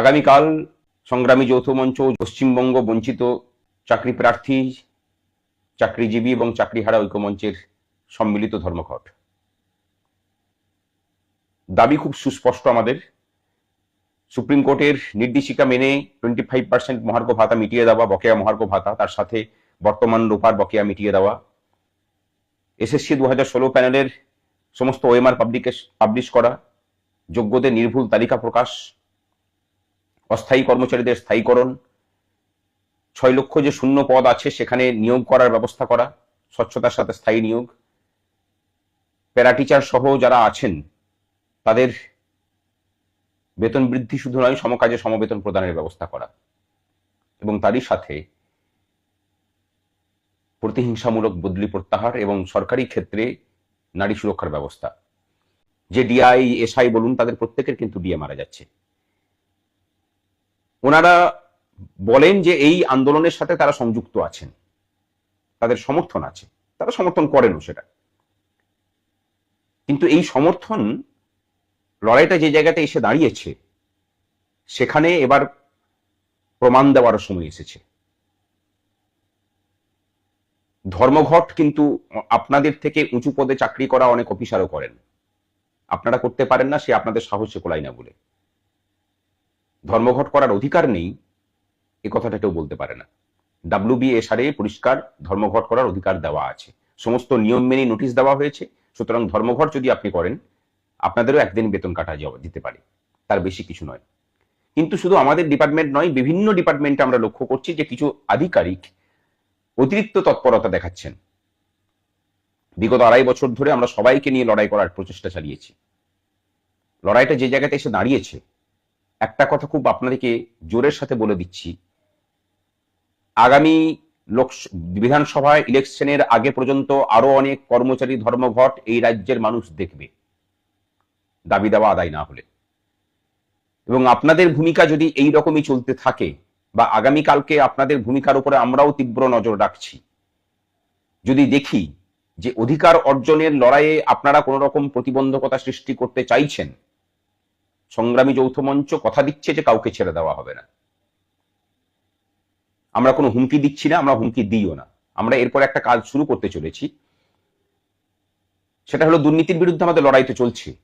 আগামীকাল সংগ্রামী যৌথ মঞ্চ পশ্চিমবঙ্গ বঞ্চিত চাকরি প্রার্থী, চাকরিজীবী এবং চাকরিহারা ঐক্যমঞ্চের সম্মিলিত ধর্মঘট। দাবি খুব সুস্পষ্ট আমাদের। সুপ্রিম কোর্টের নির্দেশিকা মেনে টোয়েন্টি ফাইভ পার্সেন্ট মহার্ঘ ভাতা মিটিয়ে দেওয়া, বকেয়া মহার্ঘ ভাতা, তার সাথে বর্তমান রূপার বকেয়া মিটিয়ে দেওয়া। এসএসসি দু হাজার ষোলো প্যানেলের সমস্ত ওএমআর পাবলিকেশ পাবলিশ করা, যোগ্যদের নির্ভুল তালিকা প্রকাশ অস্থায়ী কর্মচারীদের স্থায়ীকরণ, ছয় লক্ষ যে শূন্য পদ আছে সেখানে নিয়োগ করার ব্যবস্থা করা, স্বচ্ছতার সাথে স্থায়ী নিয়োগ। প্যারা টিচার সহ যারা আছেন, তাদের বেতন বৃদ্ধি শুধু নয়, সমকাজে সমবেতন প্রদানের ব্যবস্থা করা। এবং তারই সাথে প্রতিহিংসামূলক বদলি প্রত্যাহার এবং সরকারি ক্ষেত্রে নারী সুরক্ষার ব্যবস্থা। যে ডিআই এসআই বলুন, তাদের প্রত্যেকের কিন্তু ডিএ মারা যাচ্ছে। ওনারা বলেন যে এই আন্দোলনের সাথে তারা সংযুক্ত আছেন। তাদের সমর্থন আছে। তারা সমর্থন করেনও সেটা। কিন্তু এই সমর্থন লড়াইটা যে জায়গাতে এসে দাঁড়িয়েছে, সেখানে এবার প্রমাণ দেওয়ার সময় এসেছে। ধর্মঘট কিন্তু আপনাদের থেকে উঁচু পদে চাকরি করা অনেক অফিসারও করেন। আপনারা করতে পারেন না, সে আপনাদের সাহসে কোলাই না বলে। ধর্মঘট করার অধিকার নেই, এ কথাটা কেউ বলতে পারে না। ডাব্লিউবিএসআরে পরিষ্কার ধর্মঘট করার অধিকার দেওয়া আছে। সমস্ত নিয়ম মেনে নোটিশ দেওয়া হয়েছে। সুতরাং ধর্মঘট যদি আপনি করেন, আপনাদেরও একদিন বেতন কাটা যাওয়া দিতে পারে। তার বেশি কিছু নয়। কিন্তু শুধু আমাদের ডিপার্টমেন্ট নয়, বিভিন্ন ডিপার্টমেন্টে আমরা লক্ষ্য করছি যে কিছু আধিকারিক অতিরিক্ত তৎপরতা দেখাচ্ছেন। বিগত আড়াই বছর ধরে আমরা সবাইকে নিয়ে লড়াই করার প্রচেষ্টা চালিয়েছি। লড়াইটা যে জায়গাতে এসে দাঁড়িয়েছে একটা কথা খুব আপনাদেরকে জোরের সাথে বলে দিচ্ছি। আগামী লোক বিধানসভায় ইলেকশনের আগে পর্যন্ত আরও অনেক কর্মচারী ধর্মঘট এই রাজ্যের মানুষ দেখবে। দাবি দেওয়া আদায় না হলে। এবং আপনাদের ভূমিকা যদি এই রকমই চলতে থাকে বা আগামীকালকে আপনাদের ভূমিকার উপরে আমরাও তীব্র নজর রাখছি। যদি দেখি যে অধিকার অর্জনের লড়াইয়ে আপনারা কোনো রকম প্রতিবন্ধকতা সৃষ্টি করতে চাইছেন সংগ্রামী যৌথ মঞ্চ কথা দিচ্ছে যে কাউকে ছেড়ে দেওয়া হবে না। আমরা কোনো হুমকি দিচ্ছি না, আমরা হুমকি দিইও না। আমরা এরপর একটা কাজ শুরু করতে চলেছি। সেটা হলো দুর্নীতির বিরুদ্ধে আমাদের লড়াই তো চলছে।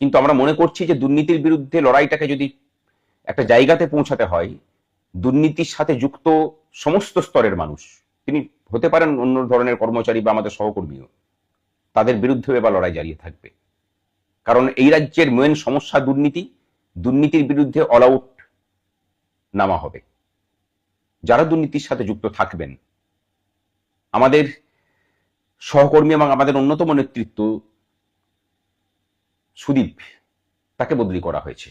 কিন্তু আমরা মনে করছি যে দুর্নীতির বিরুদ্ধে লড়াইটাকে যদি একটা জায়গাতে পৌঁছাতে হয়, দুর্নীতির সাথে যুক্ত সমস্ত স্তরের মানুষ, তিনি হতে পারেন অন্য ধরনের কর্মচারী বা আমাদের সহকর্মীও, তাদের বিরুদ্ধে এবার লড়াই জারিয়ে থাকবে। কারণ এই রাজ্যের মেন সমস্যা দুর্নীতি, দুর্নীতির বিরুদ্ধে অল আউট নামা হবে। যারা দুর্নীতির সাথে যুক্ত থাকবেন, আমাদের সহকর্মী এবং আমাদের অন্যতম নেতৃত্ব সুদীপ, তাকে বদলি করা হয়েছে।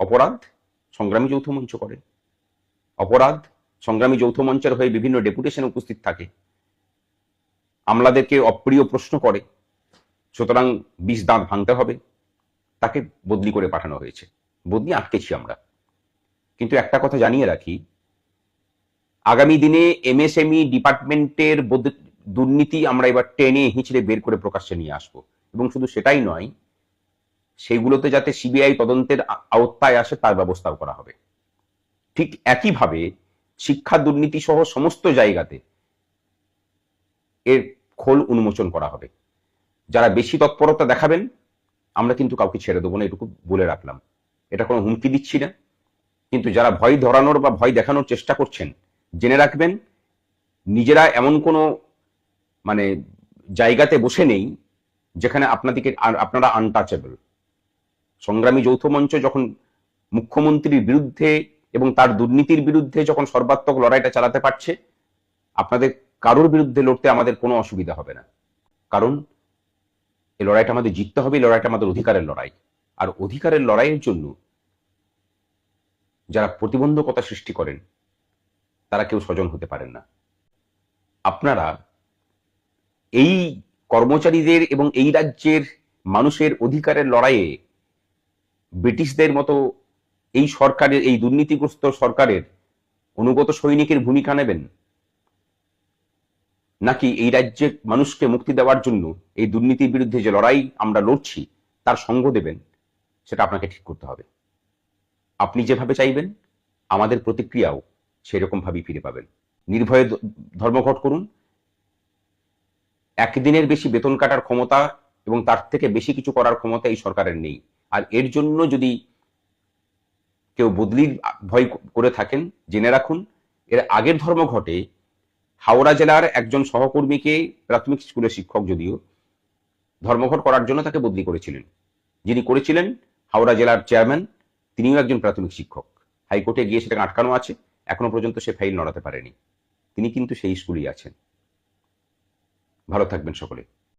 অপরাধ সংগ্রামী যৌথ মঞ্চ করে। অপরাধ সংগ্রামী যৌথ মঞ্চের হয়ে বিভিন্ন ডেপুটেশন উপস্থিত থাকে। আমলাদেরকে অপ্রিয় প্রশ্ন করে। সুতরাং বিষ দাঁত ভাঙতে হবে। তাকে বদলি করে পাঠানো হয়েছে। বদলি আটকেছি আমরা। কিন্তু একটা কথা জানিয়ে রাখি, আগামী দিনে এমএসএমই ডিপার্টমেন্টের দুর্নীতি আমরা এবার টেনে হিঁচড়ে বের করে প্রকাশ্যে নিয়ে আসব। এবং শুধু সেটাই নয়, সেইগুলোতে যাতে সিবিআই তদন্তের আওতায় আসে তার ব্যবস্থাও করা হবে। ঠিক একইভাবে শিক্ষা দুর্নীতি সহ সমস্ত জায়গাতে এর খোল উন্মোচন করা হবে। যারা বেশি তৎপরতা দেখাবেন, আমরা কিন্তু কাউকে ছেড়ে দেবো না, এটুকু বলে রাখলাম। এটা কোনো হুমকি দিচ্ছি না। কিন্তু যারা ভয় ধরানোর বা ভয় দেখানোর চেষ্টা করছেন, জেনে রাখবেন, নিজেরা এমন কোনো মানে জায়গাতে বসে নেই, যেখানে আপনাদেরকে আপনারা আনটাচেবল সংগ্রামী যৌথ মঞ্চ যখন মুখ্যমন্ত্রীর বিরুদ্ধে এবং তার দুর্নীতির বিরুদ্ধে যখন সর্বাত্মক লড়াইটা চালাতে পারছে, আপনাদের কারোর বিরুদ্ধে লড়তে আমাদের কোনো অসুবিধা হবে না। কারণ এই লড়াইটা আমাদের জিততে হবে, এই লড়াইটা আমাদের অধিকারের লড়াই। আর অধিকারের লড়াইয়ের জন্য যারা প্রতিবন্ধকতা সৃষ্টি করেন, তারা কেউ স্বজন হতে পারেন না। আপনারা এই কর্মচারীদের এবং এই রাজ্যের মানুষের অধিকারের লড়াইয়ে ব্রিটিশদের মতো এই সরকারের, এই দুর্নীতিগ্রস্ত সরকারের অনুগত সৈনিকের ভূমিকা নেবেন? নাকি এই রাজ্যের মানুষকে মুক্তি দেওয়ার জন্য এই দুর্নীতির বিরুদ্ধে যে লড়াই আমরা লড়ছি, তার সঙ্গ দেবেন, সেটা আপনাকে ঠিক করতে হবে। আপনি যেভাবে চাইবেন, আমাদের প্রতিক্রিয়াও সেরকম ভাবেই ফিরে পাবেন। নির্ভয়ে ধর্মঘট করুন। একদিনের বেশি বেতন কাটার ক্ষমতা এবং তার থেকে বেশি কিছু করার ক্ষমতা এই সরকারের নেই। আর এর জন্য যদি কেউ বদলির ভয় করে থাকেন, জেনে রাখুন, এর আগের ধর্মঘটে হাওড়া জেলার একজন সহকর্মীকে প্রাথমিক স্কুলের শিক্ষক যদিও ধর্মঘট করার জন্য তাকে বদলি করেছিলেন। যিনি করেছিলেন হাওড়া জেলার চেয়ারম্যান, তিনিও একজন প্রাথমিক শিক্ষক। হাইকোর্টে গিয়ে সেটাকে আটকানো আছে, এখনও পর্যন্ত সে ফাইল নড়াতে পারেনি। তিনি কিন্তু সেই স্কুলেই আছেন। ভালো থাকবেন সকলে।